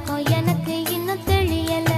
எனக்கும் எனக்கு இன்னும் தெரியல